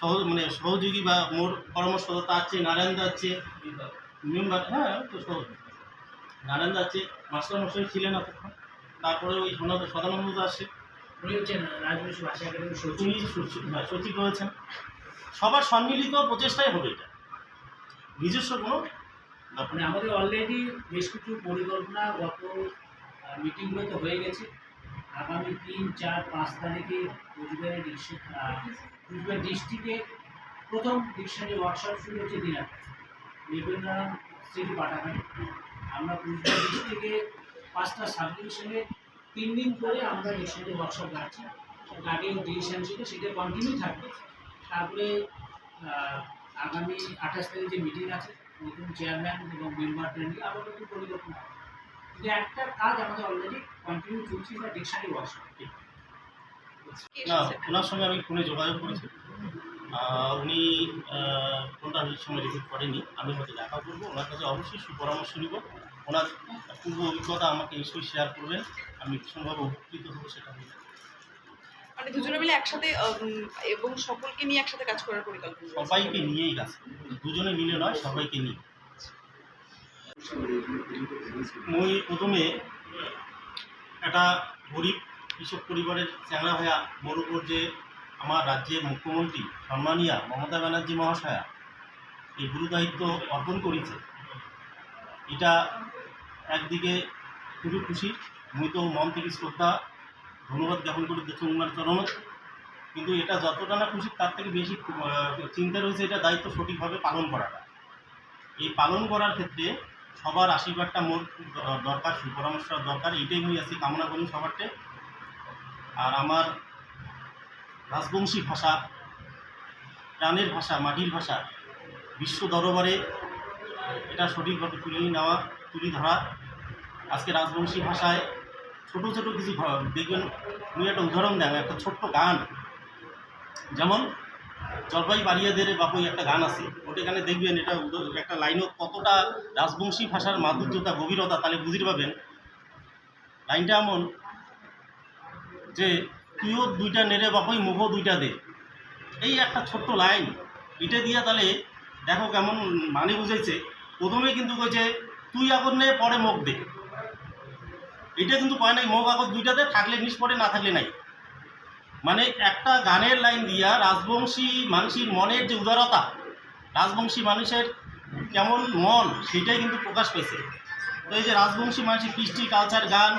সহ মানে সহযোগী বা মোর পরামর্শদাতা আছে নারায়ণ দা আছে। মেম্বার হ্যাঁ তো সহজ। নারায়ণ দা আছে মাস্টারমশাই ছিলেন এতক্ষণ। তারপরে ওই সনাত সদানন্দ ভাষা সচিব। সচিব হ্যাঁ, রয়েছেন। সবার সম্মিলিত প্রচেষ্টাই হবে এটা। নিজস্ব কোনো মানে আমাদের অলরেডি বেশ কিছু পরিকল্পনা গত মিটিংগুলোতে হয়ে গেছে। আগামী তিন চার পাঁচ তারিখে ডিস্ট্রিক্ট কুচবিহার ডিস্ট্রিক্টে প্রথম ডিকশনারি ওয়ার্কশপ শুরু হচ্ছে দিনাতে নিবেন্দ্রনাথ সিটি পাঠাগারে। আমরা কুচবিহার ডিস্ট্রিক্টে পাঁচটা সাব ডিভিশনে তিন দিন করে আমরা ডিকশনারি ওয়ার্কশপ রাখছি গার্ডিয়ান ডিভিশন ছিল সেটা কন্টিনিউ থাকবে। তারপরে আগামী আঠাশ তারিখ যে মিটিং আছে। নতুন চেয়ারম্যান এবং মেম্বারদের নিয়ে আবার নতুন পরিকল্পনা। কিন্তু একটা কাজ আমাদের অলরেডি কন্টিনিউ চলছে সেটা ডিকশনারি ওয়ার্কশপ। না ওনার সঙ্গে আমি ফোনে যোগাযোগ করেছি উনি ফোনটা সময় রিসিভ করেনি। আমি হয়তো দেখা করব। ওনার কাছে অবশ্যই সুপরামর্শ নিব। ওনার পূর্ব অভিজ্ঞতা আমাকে নিশ্চয়ই শেয়ার করবেন। আমি ভীষণভাবে উপকৃত হব সেটা মানে দুজনে মিলে একসাথে এবং সকলকে নিয়ে একসাথে কাজ করার পরিকল্পনা সবাইকে নিয়েই কাজ দুজনে মিলে নয় সবাইকে নিয়ে। মই প্রথমে একটা গরিব কৃষক পরিবারের চ্যাংড়া ভাইয়া মোর উপর যে আমার রাজ্যের মুখ্যমন্ত্রী সম্মানিয়া মমতা ব্যানার্জি মহাশয়া এই গুরুদায়িত্ব অর্পণ করেছে। এটা একদিকে খুবই খুশি মুই তো মন থেকে শ্রদ্ধা, ধন্যবাদ জ্ঞাপন করি দেখুন ওনার চরণত কিন্তু এটা যতটা না খুশি, তার থেকে বেশি চিন্তা রয়েছে এটা দায়িত্ব সঠিকভাবে পালন করাটা। এই পালন করার ক্ষেত্রে সবার আশীর্বাদটা মোর দরকার, সুপরামর্শ দরকার, এইটাই মুই আছি কামনা করি সবারটে আর আমার রাজবংশী ভাষা, প্রাণের ভাষা, মাটির ভাষা, বিশ্ব দরবারে এটা সঠিকভাবে তুলে নেওয়া, তুলি ধরা। আজকে রাজবংশী ভাষায় ছোট ছোট কিছু দেখবেন, উনি একটা উদাহরণ দেন, একটা ছোট্ট গান। যেমন, জলপাই বাড়িয়াদের বাপুই একটা গান আছে। ওটা এখানে দেখবেন এটা একটা লাইনও কতটা রাজবংশী ভাষার মাধুর্যতা, গভীরতা, তাহলে বুঝতে পাবেন লাইনটা এমন যে তুইও দুইটা নেড়ে বাপুই, মুখও দুইটা দে। এই একটা ছোট্ট লাইন। এটা দিয়ে তাহলে দেখো কেমন মানে বুঝেছে প্রথমে কিন্তু কইছে, তুই আগর নে, পরে মুখ দে। এটা কিন্তু কয় নাই, মুখ আগর দুইটাতে থাকলে নিস পরে না থাকলে নাই। মানে একটা গানের লাইন দিয়া রাজবংশী মানুষের মনের যে উদারতা, রাজবংশী মানুষের কেমন মন সেটাই কিন্তু প্রকাশ পেয়েছে। তো এই যে রাজবংশী মানুষের কৃষ্টি কালচার গান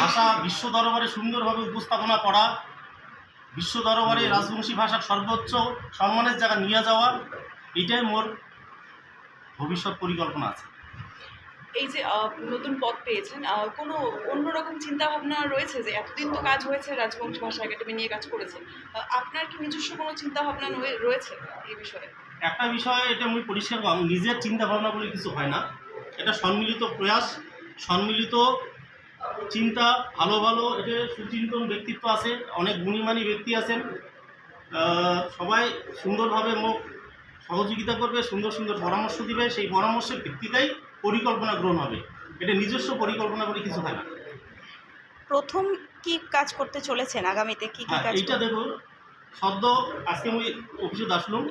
ভাষা বিশ্ব দরবারে সুন্দরভাবে উপস্থাপনা করা বিশ্ব দরবারে রাজবংশী ভাষার সর্বোচ্চ সম্মানের জায়গা নিয়ে যাওয়া এটাই মোর ভবিষ্যৎ পরিকল্পনা আছে। এই যে নতুন পদ পেয়েছেন কোনো অন্যরকম চিন্তা ভাবনা রয়েছে যে এতদিন তো কাজ হয়েছে রাজবংশ ভাষা একাডেমি নিয়ে কাজ করেছেন আপনার কি নিজস্ব কোনো চিন্তা ভাবনা রয়ে- রয়েছে এই বিষয়ে? একটা বিষয় এটা আমি পরিষ্কার নিজের চিন্তা ভাবনা বলে কিছু হয় না। এটা সম্মিলিত প্রয়াস সম্মিলিত চিন্তা ভালো ভালো এটা সুচিন্তন ব্যক্তিত্ব আছে অনেক গুণীমানী ব্যক্তি আছেন। সবাই সুন্দরভাবে মুখ সহযোগিতা করবে সুন্দর সুন্দর পরামর্শ দিবে সেই পরামর্শের ভিত্তিতেই পরিকল্পনা গ্রহণ হবে। এটা নিজস্ব পরিকল্পনা করে কিছু হয় না। প্রথম কি কাজ করতে চলেছেন আগামীতে? কি কি হ্যাঁ কাজ এইটা দেখুন সদ্য আজকে আমি অফিসে আসলাম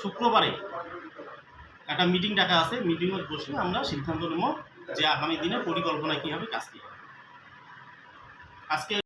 শুক্রবারে একটা মিটিং ডাকা আছে মিটিংয়ে বসে আমরা সিদ্ধান্ত নেব যে আগামী দিনে পরিকল্পনা কী হবে কাজ কী হবে। আজকে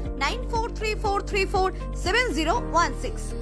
9434347016.